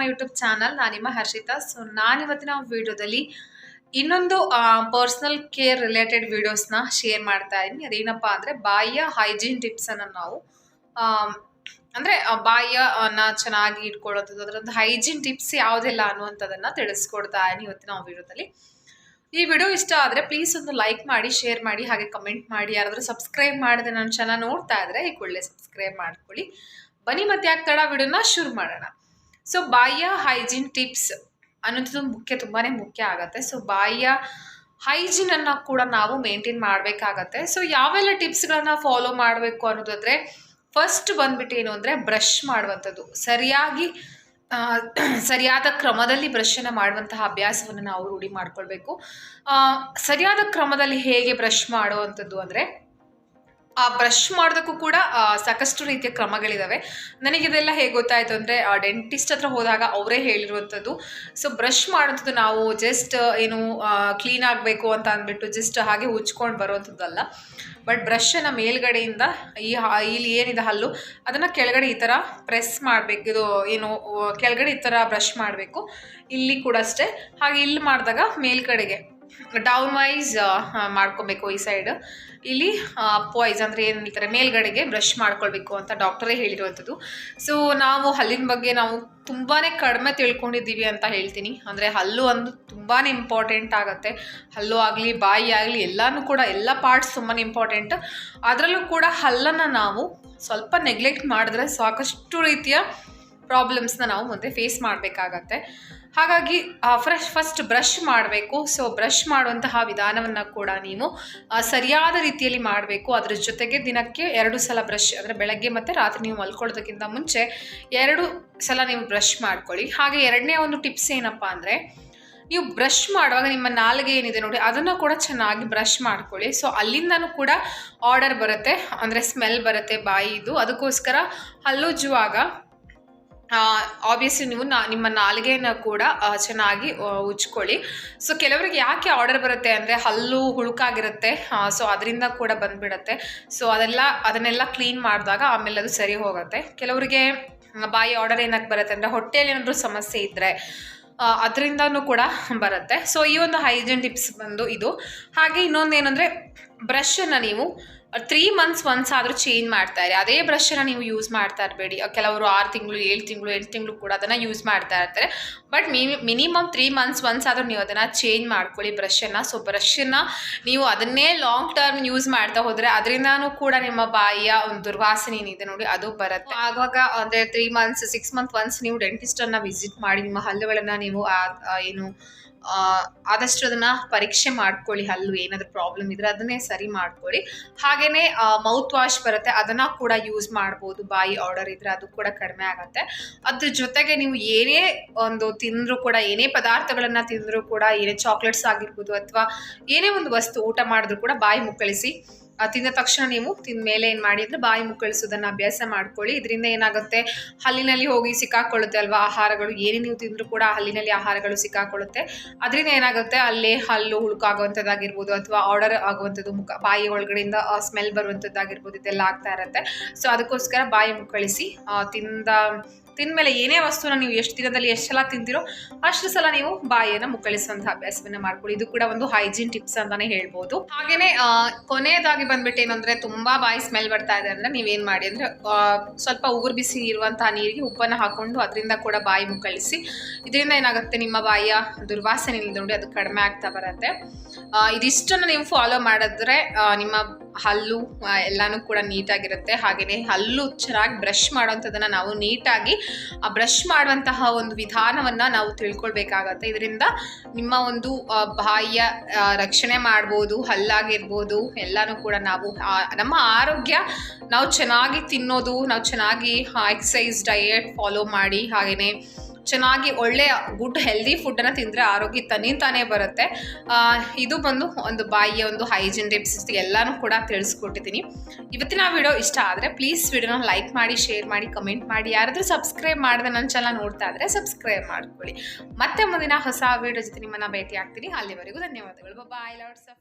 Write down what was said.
My YouTube channel ನಾನು ನಿಮ್ಮ Harshita. So ನಾನಿವತ್ತಿನ ವಿಡಿಯೋದಲ್ಲಿ ಇನ್ನೊಂದು ಪರ್ಸ್ನಲ್ ಕೇರ್ ರಿಲೇಟೆಡ್ ವಿಡಿಯೋಸ್ನ ಶೇರ್ ಮಾಡ್ತಾ ಇದ್ದೀನಿ. ಅದೇನಪ್ಪ ಅಂದರೆ ಬಾಯಿಯ ಹೈಜೀನ್ ಟಿಪ್ಸನ್ನು ನಾವು ಅಂದರೆ ಬಾಯಿಯನ್ನ ಚೆನ್ನಾಗಿ ಇಟ್ಕೊಳ್ಳೋದು ಅದರದ್ದು ಹೈಜೀನ್ ಟಿಪ್ಸ್ ಯಾವುದೆಲ್ಲ ಅನ್ನುವಂಥದ್ದನ್ನು ತಿಳಿಸ್ಕೊಡ್ತಾ ಇದ್ದೀನಿ ಇವತ್ತಿನ ವಿಡಿಯೋದಲ್ಲಿ. ಈ ವಿಡಿಯೋ ಇಷ್ಟ ಆದರೆ ಪ್ಲೀಸ್ ಒಂದು ಲೈಕ್ ಮಾಡಿ ಶೇರ್ ಮಾಡಿ, ಹಾಗೆ ಕಮೆಂಟ್ ಮಾಡಿ. ಯಾರಾದರೂ ಸಬ್ಸ್ಕ್ರೈಬ್ ಮಾಡಿದೆ ನಾನು ಚೆನ್ನಾಗಿ ನೋಡ್ತಾ ಇದ್ರೆ ಈ ಕೂಡಲೇ ಸಬ್ಸ್ಕ್ರೈಬ್ ಮಾಡ್ಕೊಳ್ಳಿ. ಬನ್ನಿ ಮತ್ತೆ ಯಾಕೆ ತಡ ವಿಡಿಯೋನ ಶುರು ಮಾಡೋಣ. ಸೊ ಬಾಯಿಯ ಹೈಜೀನ್ ಟಿಪ್ಸ್ ಅನ್ನೋದು ಮುಖ್ಯ ತುಂಬಾ ಮುಖ್ಯ ಆಗುತ್ತೆ. ಸೊ ಬಾಯಿಯ ಹೈಜೀನನ್ನು ಕೂಡ ನಾವು ಮೇಂಟೈನ್ ಮಾಡಬೇಕಾಗತ್ತೆ. ಸೊ ಯಾವೆಲ್ಲ ಟಿಪ್ಸ್ಗಳನ್ನ ಫಾಲೋ ಮಾಡಬೇಕು ಅನ್ನೋದಾದರೆ, ಫಸ್ಟ್ ಬಂದ್ಬಿಟ್ಟು ಏನು ಅಂದರೆ, ಬ್ರಷ್ ಮಾಡುವಂಥದ್ದು. ಸರಿಯಾಗಿ ಸರಿಯಾದ ಕ್ರಮದಲ್ಲಿ ಬ್ರಷನ್ನು ಮಾಡುವಂತಹ ಅಭ್ಯಾಸವನ್ನು ನಾವು ರೂಢಿ ಮಾಡ್ಕೊಳ್ಬೇಕು. ಸರಿಯಾದ ಕ್ರಮದಲ್ಲಿ ಹೇಗೆ ಬ್ರಷ್ ಮಾಡುವಂಥದ್ದು ಅಂದರೆ ಆ ಬ್ರಷ್ ಮಾಡೋದಕ್ಕೂ ಕೂಡ ಸಾಕಷ್ಟು ರೀತಿಯ ಕ್ರಮಗಳಿದ್ದಾವೆ ನನಗೆ ಇದೆಲ್ಲ ಹೇಗೆ ಗೊತ್ತಾಯಿತು ಅಂದರೆ ಡೆಂಟಿಸ್ಟ್ ಹತ್ರ ಹೋದಾಗ ಅವರೇ ಹೇಳಿರುವಂಥದ್ದು. ಸೊ ಬ್ರಷ್ ಮಾಡೋಂಥದ್ದು ನಾವು ಜಸ್ಟ್ ಏನು ಕ್ಲೀನ್ ಆಗಬೇಕು ಅಂತ ಅಂದ್ಬಿಟ್ಟು ಜಸ್ಟ್ ಹಾಗೆ ಉಜ್ಕೊಂಡು ಬರುವಂಥದ್ದಲ್ಲ. ಬಟ್ ಬ್ರಷನ್ನ ಮೇಲ್ಗಡೆಯಿಂದ ಈ ಇಲ್ಲಿ ಏನಿದೆ ಹಲ್ಲು, ಅದನ್ನು ಕೆಳಗಡೆ ಈ ಥರ ಪ್ರೆಸ್ ಮಾಡಬೇಕು. ಇದು, ಏನು, ಕೆಳಗಡೆ ಈ ಥರ ಬ್ರಷ್ ಮಾಡಬೇಕು. ಇಲ್ಲಿ ಕೂಡ ಅಷ್ಟೇ. ಹಾಗೆ ಇಲ್ಲಿ ಮಾಡಿದಾಗ ಮೇಲ್ಗಡೆಗೆ. ಡೌನ್ ವೈಸ್ ಮಾಡ್ಕೊಬೇಕು ಈ ಸೈಡ್ ಇಲ್ಲಿ ಅಪ್ ವೈಸ್ ಅಂದರೆ ಏನು ಹೇಳ್ತಾರೆ ಮೇಲ್ಗಡೆಗೆ ಬ್ರಷ್ ಮಾಡ್ಕೊಳ್ಬೇಕು ಅಂತ ಡಾಕ್ಟರೇ ಹೇಳಿರುವಂಥದ್ದು. ಸೊ ನಾವು ಹಲ್ಲಿನ ಬಗ್ಗೆ ನಾವು ತುಂಬಾ ಕಡಿಮೆ ತಿಳ್ಕೊಂಡಿದ್ದೀವಿ ಅಂತ ಹೇಳ್ತೀನಿ. ಅಂದರೆ ಹಲ್ಲು ಅಂದು ತುಂಬಾ ಇಂಪಾರ್ಟೆಂಟ್ ಆಗುತ್ತೆ. ಹಲ್ಲು ಆಗಲಿ, ಬಾಯಿ ಆಗಲಿ, ಎಲ್ಲನೂ ಕೂಡ, ಎಲ್ಲ ಪಾರ್ಟ್ಸ್ ತುಂಬಾ ಇಂಪಾರ್ಟೆಂಟ್ ಅದರಲ್ಲೂ ಕೂಡ ಹಲ್ಲನ್ನು ನಾವು ಸ್ವಲ್ಪ ನೆಗ್ಲೆಕ್ಟ್ ಮಾಡಿದ್ರೆ ಸಾಕಷ್ಟು ರೀತಿಯ ಪ್ರಾಬ್ಲಮ್ಸ್ನ ನಾವು ಮುಂದೆ ಫೇಸ್ ಮಾಡಬೇಕಾಗತ್ತೆ. ಹಾಗಾಗಿ ಫ್ರೆಶ್ ಫಸ್ಟ್ ಬ್ರಷ್ ಮಾಡಬೇಕು. ಸೊ ಬ್ರಷ್ ಮಾಡುವಂತಹ ವಿಧಾನವನ್ನು ಕೂಡ ನೀವು ಸರಿಯಾದ ರೀತಿಯಲ್ಲಿ ಮಾಡಬೇಕು. ಅದರ ಜೊತೆಗೆ ದಿನಕ್ಕೆ ಎರಡು ಸಲ ಬ್ರಷ್ ಅಂದರೆ ಬೆಳಗ್ಗೆ ಮತ್ತು ರಾತ್ರಿ ನೀವು ಮಲ್ಕೊಳ್ಳೋದಕ್ಕಿಂತ ಮುಂಚೆ ಎರಡು ಸಲ ನೀವು ಬ್ರಷ್ ಮಾಡ್ಕೊಳ್ಳಿ. ಹಾಗೆ ಎರಡನೇ ಒಂದು ಟಿಪ್ಸ್ ಏನಪ್ಪ ಅಂದರೆ, ನೀವು ಬ್ರಷ್ ಮಾಡುವಾಗ ನಿಮ್ಮ ನಾಲಿಗೆ ಏನಿದೆ ನೋಡಿ, ಅದನ್ನು ಕೂಡ ಚೆನ್ನಾಗಿ ಬ್ರಷ್ ಮಾಡ್ಕೊಳ್ಳಿ. ಸೊ ಅಲ್ಲಿಂದನೂ ಕೂಡ ಆರ್ಡರ್ ಬರುತ್ತೆ. ಅಂದರೆ ಸ್ಮೆಲ್ ಬರುತ್ತೆ ಬಾಯಿದು ಅದಕ್ಕೋಸ್ಕರ ಹಲ್ಲುಜ್ಜುವಾಗ ಆಬ್ವಿಯಸ್ಲಿ ನೀವು ನಾ, ನಿಮ್ಮ ನಾಲಿಗೆನ ಕೂಡ ಚೆನ್ನಾಗಿ ಉಜ್ಕೊಳ್ಳಿ. ಸೊ ಕೆಲವರಿಗೆ ಯಾಕೆ ಆರ್ಡರ್ ಬರುತ್ತೆ ಅಂದರೆ ಹಲ್ಲು ಹುಳುಕಾಗಿರುತ್ತೆ. ಸೊ ಅದರಿಂದ ಕೂಡ ಬಂದ್ಬಿಡತ್ತೆ. ಸೊ ಅದೆಲ್ಲ, ಅದನ್ನೆಲ್ಲ ಕ್ಲೀನ್ ಮಾಡಿದಾಗ ಆಮೇಲೆ ಅದು ಸರಿ ಹೋಗುತ್ತೆ. ಕೆಲವರಿಗೆ ಬಾಯಿ ಆರ್ಡರ್ ಏನಕ್ಕೆ ಬರುತ್ತೆ ಅಂದರೆ ಹೊಟ್ಟೆಯಲ್ಲಿ ಏನಾದರೂ ಸಮಸ್ಯೆ ಇದ್ದರೆ ಅದರಿಂದನೂ ಕೂಡ ಬರುತ್ತೆ. ಸೊ ಈ ಒಂದು ಹೈಜೀನ್ ಟಿಪ್ಸ್ ಬಂದು ಇದು. ಹಾಗೆ ಇನ್ನೊಂದು ಏನಂದರೆ ಬ್ರಷನ್ನು ನೀವು ತ್ರೀ ಮಂತ್ಸ್ ಒನ್ಸ್ ಆದರೂ ಚೇಂಜ್ ಮಾಡ್ತಾ ಇರಿ. ಅದೇ ಬ್ರಷನ್ನು ನೀವು ಯೂಸ್ ಮಾಡ್ತಾ ಇರಬೇಡಿ. ಕೆಲವರು ಆರು ತಿಂಗಳು, ಏಳು ತಿಂಗಳು, ಎಂಟು ತಿಂಗಳು ಕೂಡ ಅದನ್ನು ಯೂಸ್ ಮಾಡ್ತಾ ಇರ್ತಾರೆ. But mini minimum three months once ಆದರೂ ನೀವು ಅದನ್ನು ಚೇಂಜ್ ಮಾಡ್ಕೊಳ್ಳಿ ಬ್ರಷನ್ನು ಸೊ ಬ್ರಷನ್ನು ನೀವು ಅದನ್ನೇ ಲಾಂಗ್ ಟರ್ಮ್ ಯೂಸ್ ಮಾಡ್ತಾ ಹೋದರೆ ಅದರಿಂದನೂ ಕೂಡ ನಿಮ್ಮ ಬಾಯಿಯ ಒಂದು ದುರ್ವಾಸನೆ ಏನಿದೆ ನೋಡಿ, ಅದು ಬರುತ್ತೆ. ಆವಾಗ ಅಂದರೆ three months six month once ನೀವು ಡೆಂಟಿಸ್ಟನ್ನು ವಿಸಿಟ್ ಮಾಡಿ, ನಿಮ್ಮ ಹಲ್ಲುಗಳನ್ನು ನೀವು ಏನು ಆದಷ್ಟು ಅದನ್ನ ಪರೀಕ್ಷೆ ಮಾಡ್ಕೊಳ್ಳಿ, ಹಲ್ಲು ಏನಾದರೂ ಪ್ರಾಬ್ಲಮ್ ಇದ್ರೆ ಅದನ್ನೇ ಸರಿ ಮಾಡ್ಕೊಳ್ಳಿ. ಹಾಗೇನೆ ಮೌತ್ ವಾಶ್ ಬರುತ್ತೆ, ಅದನ್ನ ಕೂಡ ಯೂಸ್ ಮಾಡ್ಬೋದು. ಬಾಯಿ ಆರ್ಡರ್ ಇದ್ರೆ ಅದು ಕೂಡ ಕಡಿಮೆ ಆಗುತ್ತೆ. ಅದ್ರ ಜೊತೆಗೆ ನೀವು ಏನೇ ಒಂದು ತಿಂದರೂ ಕೂಡ, ಏನೇ ಪದಾರ್ಥಗಳನ್ನ ತಿಂದರೂ ಕೂಡ, ಏನೇ ಚಾಕ್ಲೇಟ್ಸ್ ಆಗಿರ್ಬೋದು ಅಥವಾ ಏನೇ ಒಂದು ವಸ್ತು ಊಟ ಮಾಡಿದ್ರು ಕೂಡ ಬಾಯಿ ಮುಕ್ಕಳಿಸಿ ತಿಂದ ತಕ್ಷಣ ನೀವು ತಿಂದ ಮೇಲೆ ಏನು ಮಾಡಿ ಅಂದರೆ ಬಾಯಿ ಮುಕ್ಕಳಿಸೋದನ್ನು ಅಭ್ಯಾಸ ಮಾಡ್ಕೊಳ್ಳಿ. ಇದರಿಂದ ಏನಾಗುತ್ತೆ? ಹಲ್ಲಿನಲ್ಲಿ ಹೋಗಿ ಸಿಕ್ಕಾಕೊಳ್ಳುತ್ತೆ ಅಲ್ವಾ ಆಹಾರಗಳು? ಏನೇ ನೀವು ತಿಂದರೂ ಕೂಡ ಹಲ್ಲಿನಲ್ಲಿ ಆಹಾರಗಳು ಸಿಕ್ಕಾಕೊಳ್ಳುತ್ತೆ. ಅದರಿಂದ ಏನಾಗುತ್ತೆ? ಅಲ್ಲೇ ಹಲ್ಲು ಹುಳುಕಾಗುವಂಥದ್ದಾಗಿರ್ಬೋದು ಅಥವಾ ಆರ್ಡರ್ ಆಗುವಂಥದ್ದು ಮುಖ, ಬಾಯಿ ಒಳಗಡೆಯಿಂದ ಸ್ಮೆಲ್ ಬರುವಂಥದ್ದಾಗಿರ್ಬೋದು, ಇದೆಲ್ಲ ಆಗ್ತಾ ಇರುತ್ತೆ. ಸೊ ಅದಕ್ಕೋಸ್ಕರ ಬಾಯಿ ಮುಕ್ಕಳಿಸಿ ತಿಂದ ತಿಂದಮೇಲೆ ಏನೇ ವಸ್ತುನ ನೀವು ಎಷ್ಟು ದಿನದಲ್ಲಿ ಎಷ್ಟು ಸಲ ತಿಂತೀರೋ ಅಷ್ಟು ಸಲ ನೀವು ಬಾಯಿಯನ್ನು ಮುಕ್ಕಳಿಸುವಂಥ ಅಭ್ಯಾಸವನ್ನ ಮಾಡ್ಕೊಳ್ಳಿ. ಇದು ಕೂಡ ಒಂದು ಹೈಜೀನ್ ಟಿಪ್ಸ್ ಅಂತಾನೆ ಹೇಳ್ಬೋದು. ಹಾಗೇನೆ ಕೊನೆಯದಾಗಿ ಬಂದ್ಬಿಟ್ಟು ಏನಂದ್ರೆ ತುಂಬಾ ಬಾಯಿ ಸ್ಮೆಲ್ ಬರ್ತಾ ಇದೆ ಅಂದ್ರೆ ನೀವೇನ್ ಮಾಡಿ ಅಂದ್ರೆ ಸ್ವಲ್ಪ ಉಗುರು ಬಿಸಿ ಇರುವಂತಹ ನೀರಿಗೆ ಉಪ್ಪನ್ನು ಹಾಕೊಂಡು ಅದರಿಂದ ಕೂಡ ಬಾಯಿ ಮುಕ್ಕಳಿಸಿ, ಇದರಿಂದ ಏನಾಗುತ್ತೆ ನಿಮ್ಮ ಬಾಯಿಯ ದುರ್ವಾಸನೆ ನೋಡಿ ಅದು ಕಡಿಮೆ ಆಗ್ತಾ ಬರುತ್ತೆ. ಇದಿಷ್ಟನ್ನು ನೀವು ಫಾಲೋ ಮಾಡಿದ್ರೆ ನಿಮ್ಮ ಹಲ್ಲು ಎಲ್ಲನೂ ಕೂಡ ನೀಟಾಗಿರುತ್ತೆ. ಹಾಗೆಯೇ ಹಲ್ಲು ಚೆನ್ನಾಗಿ ಬ್ರಷ್ ಮಾಡುವಂಥದ್ದನ್ನು ನಾವು ನೀಟಾಗಿ, ಆ ಬ್ರಷ್ ಮಾಡುವಂತಹ ಒಂದು ವಿಧಾನವನ್ನು ನಾವು ತಿಳ್ಕೊಳ್ಬೇಕಾಗತ್ತೆ. ಇದರಿಂದ ನಿಮ್ಮ ಒಂದು ಬಾಯಿಯ ರಕ್ಷಣೆ ಮಾಡ್ಬೋದು, ಹಲ್ಲಾಗಿರ್ಬೋದು, ಎಲ್ಲನೂ ಕೂಡ ನಾವು ನಮ್ಮ ಆರೋಗ್ಯ ನಾವು ಚೆನ್ನಾಗಿ ತಿನ್ನೋದು, ನಾವು ಚೆನ್ನಾಗಿ ಎಕ್ಸಸೈಸ್ ಡಯೆಟ್ ಫಾಲೋ ಮಾಡಿ ಹಾಗೆಯೇ ಚೆನ್ನಾಗಿ ಒಳ್ಳೆಯ ಗುಡ್ ಹೆಲ್ದಿ ಫುಡ್ಡನ್ನು ತಿಂದರೆ ಆರೋಗ್ಯ ತನ್ನಿಂತಾನೇ ಬರುತ್ತೆ. ಇದು ಬಂದು ಒಂದು ಬಾಯಿಯ ಒಂದು ಹೈಜಿನ್ ಟಿಪ್ಸ್ ಎಲ್ಲನೂ ಕೂಡ ತಿಳಿಸ್ಕೊಟ್ಟಿದ್ದೀನಿ. ಇವತ್ತಿನ ವಿಡಿಯೋ ಇಷ್ಟ ಆದರೆ ಪ್ಲೀಸ್ ವಿಡಿಯೋನ ಲೈಕ್ ಮಾಡಿ ಶೇರ್ ಮಾಡಿ ಕಮೆಂಟ್ ಮಾಡಿ. ಯಾರಾದರೂ ಸಬ್ಸ್ಕ್ರೈಬ್ ಮಾಡಿದೆ ನನ್ನ ಚಾನಲ್ ನೋಡ್ತಾ ಇದ್ರೆ ಸಬ್ಸ್ಕ್ರೈಬ್ ಮಾಡ್ಕೊಳ್ಳಿ. ಮತ್ತೆ ಮುಂದಿನ ಹೊಸ ವಿಡಿಯೋ ಜೊತೆ ನಿಮ್ಮನ್ನ ಭೇಟಿ ಆಗ್ತೀನಿ ಅಲ್ಲಿವರೆಗೂ ಧನ್ಯವಾದಗಳು. ಬಾಯ್ ಲಾಟ್ಸ್ ಆಫ್